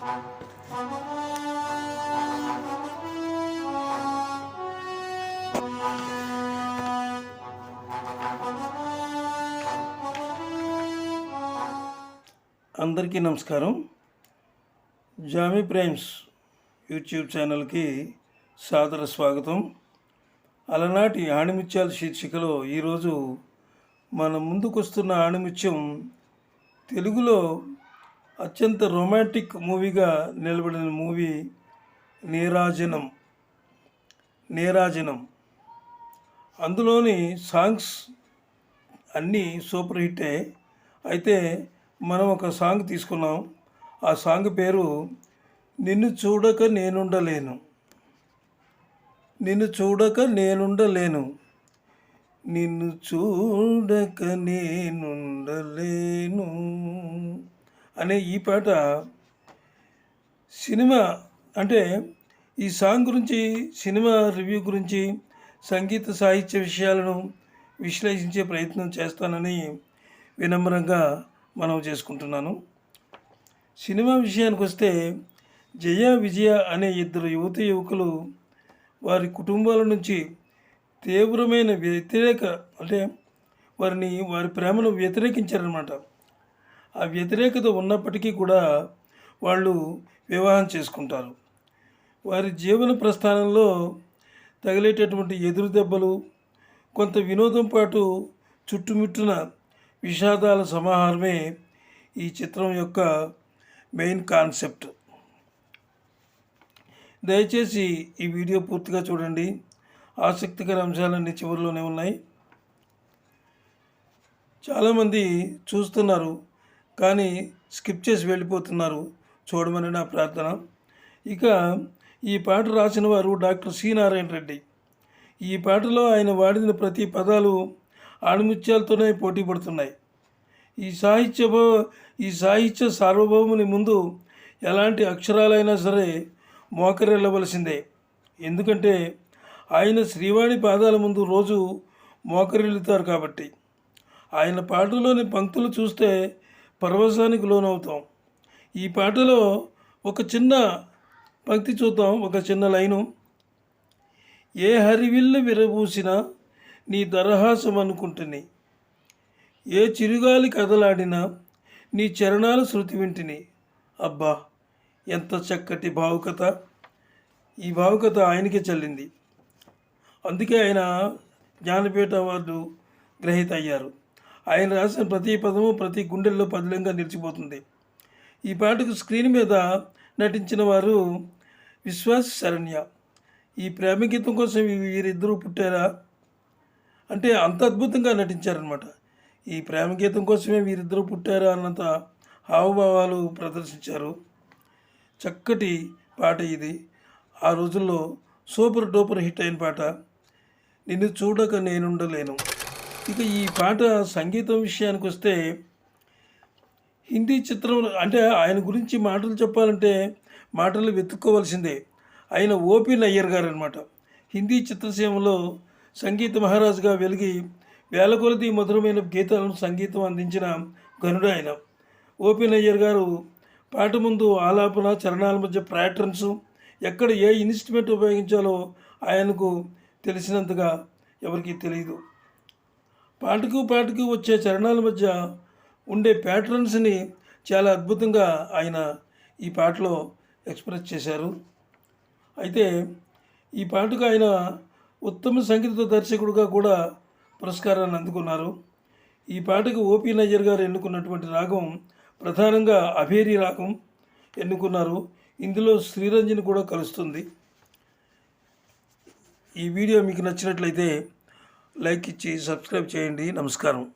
అందరికీ నమస్కారం. Jamie primes YouTube ఛానల్కి సాదర స్వాగతం. అలనాటి ఆణిముత్యాల శీర్షికలో ఈరోజు మన ముందుకొస్తున్న ఆణిముత్యం తెలుగులో అత్యంత రొమాంటిక్ మూవీగా నిలబడిన మూవీ నీరాజనం. నీరాజనం. అందులోని సాంగ్స్ అన్నీ సూపర్ హిట్టే. అయితే మనం ఒక సాంగ్ తీసుకున్నాం. ఆ సాంగ్ పేరు నిన్ను చూడక నేనుండలేను. నిన్ను చూడక నేనుండలేను. నిన్ను చూడక నేనుండలేను. అనే ఈ పాట సినిమా అంటే ఈ సాంగ్ గురించి సినిమా రివ్యూ గురించి సంగీత సాహిత్య విషయాలను విశ్లేషించే ప్రయత్నం చేస్తానని వినమ్రంగా మనం చేసుకుంటున్నాను. సినిమా విషయానికి వస్తే జయ విజయ అనే ఇద్దరు యువతి యువకులు వారి కుటుంబాల నుంచి తీవ్రమైన వ్యతిరేక అంటే వారిని వారి ప్రేమను వ్యతిరేకించారనమాట ఆ వ్యతిరేకత ఉన్నప్పటికీ కూడా వాళ్ళు వివాహం చేసుకుంటారు. వారి జీవన ప్రస్థానంలో తగిలేటటువంటి ఎదురు దెబ్బలు కొంత వినోదం పాటు చుట్టుముట్టున విషాదాల సమాహారమే ఈ చిత్రం యొక్క మెయిన్ కాన్సెప్ట్. దయచేసి ఈ వీడియో పూర్తిగా చూడండి. ఆసక్తికర అంశాలన్నీ చివరిలోనే ఉన్నాయి. చాలామంది చూస్తున్నారు. కానీ స్కిప్ చేసి వెళ్ళిపోతున్నారు. చూడమని నా ప్రార్థన. ఇక ఈ పాట రాసిన వారు డాక్టర్ సి నారాయణ రెడ్డి. ఈ పాటలో ఆయన వాడిన ప్రతి పదాలు ఆణిముత్యాలతోనే పోటీ పడుతున్నాయి. ఈ సాహిత్య ఈ సాహిత్య సార్వభౌముని ముందు ఎలాంటి అక్షరాలైనా సరే మోకరిల్లవలసిందే. ఎందుకంటే ఆయన శ్రీవాణి పాదాల ముందు రోజు మోకరిల్లుతారు కాబట్టి. ఆయన పాటలోని పంక్తులు చూస్తే పరవశానికి లోనవుతాం. ఈ పాటలో ఒక చిన్న భక్తి చూద్దాం ఒక చిన్న లైను. ఏ హరివిల్లు విరబూసినా నీ దరహాసం అనుకుంటుని ఏ చిరుగాలి కదలాడినా నీ చరణాల శృతి వింటిని. అబ్బా ఎంత చక్కటి భావుకత. ఈ భావుకత ఆయనకే చెల్లింది. అందుకే ఆయన జ్ఞానపీఠ అవార్డు గ్రహీత అయ్యారు ఆయన రాసిన ప్రతి పదము ప్రతి గుండెల్లో పదిలంగా నిలిచిపోతుంది. ఈ పాటకు స్క్రీన్ మీద నటించిన వారు విశ్వాస్ శరణ్య. ఈ ప్రేమ గీతం కోసం వీరిద్దరూ పుట్టారా? అంటే అంత అద్భుతంగా నటించారనమాట ఈ ప్రేమ గీతం కోసమే వీరిద్దరూ పుట్టారా అన్నంత హావభావాలు ప్రదర్శించారు. చక్కటి పాట ఇది. ఆ రోజుల్లో సూపర్ డూపర్ హిట్ అయిన పాట. నిన్ను చూడక నేనుండలేను. ఇక ఈ పాట సంగీతం విషయానికి వస్తే హిందీ చిత్రం అంటే ఆయన గురించి మాటలు చెప్పాలంటే మాటలు వెతుక్కోవాల్సిందే. ఆయన ఓపి నయ్యర్ గారు అనమాట హిందీ చిత్రసీమలో సంగీత మహారాజుగా వెలిగి వేల కొలది మధురమైన గీతాలను సంగీతం అందించిన గనుడు ఆయన. ఓపి నయ్యర్ గారు పాట ముందు ఆలాపన చరణాల మధ్య ప్యాటర్న్స్ ఎక్కడ ఏ ఇన్స్ట్రుమెంట్ ఉపయోగించాలో ఆయనకు తెలిసినంతగా ఎవరికీ తెలియదు. పాటకు పాటకు వచ్చే చరణాల మధ్య ఉండే ప్యాటర్న్స్ని చాలా అద్భుతంగా ఆయన ఈ పాటలో ఎక్స్ప్రెస్ చేశారు. అయితే ఈ పాటకు ఆయన ఉత్తమ సంగీత దర్శకుడుగా కూడా పురస్కారాన్ని అందుకున్నారు. ఈ పాటకు ఓపీ నయ్యర్ గారు ఎన్నుకున్నటువంటి రాగం ప్రధానంగా అభేరి రాగం ఎన్నుకున్నారు. ఇందులో శ్రీరంజన్ కూడా కలుస్తుంది. ఈ వీడియో మీకు నచ్చినట్లయితే లైక్ ఇచ్చి సబ్స్క్రైబ్ చేయండి. నమస్కారం.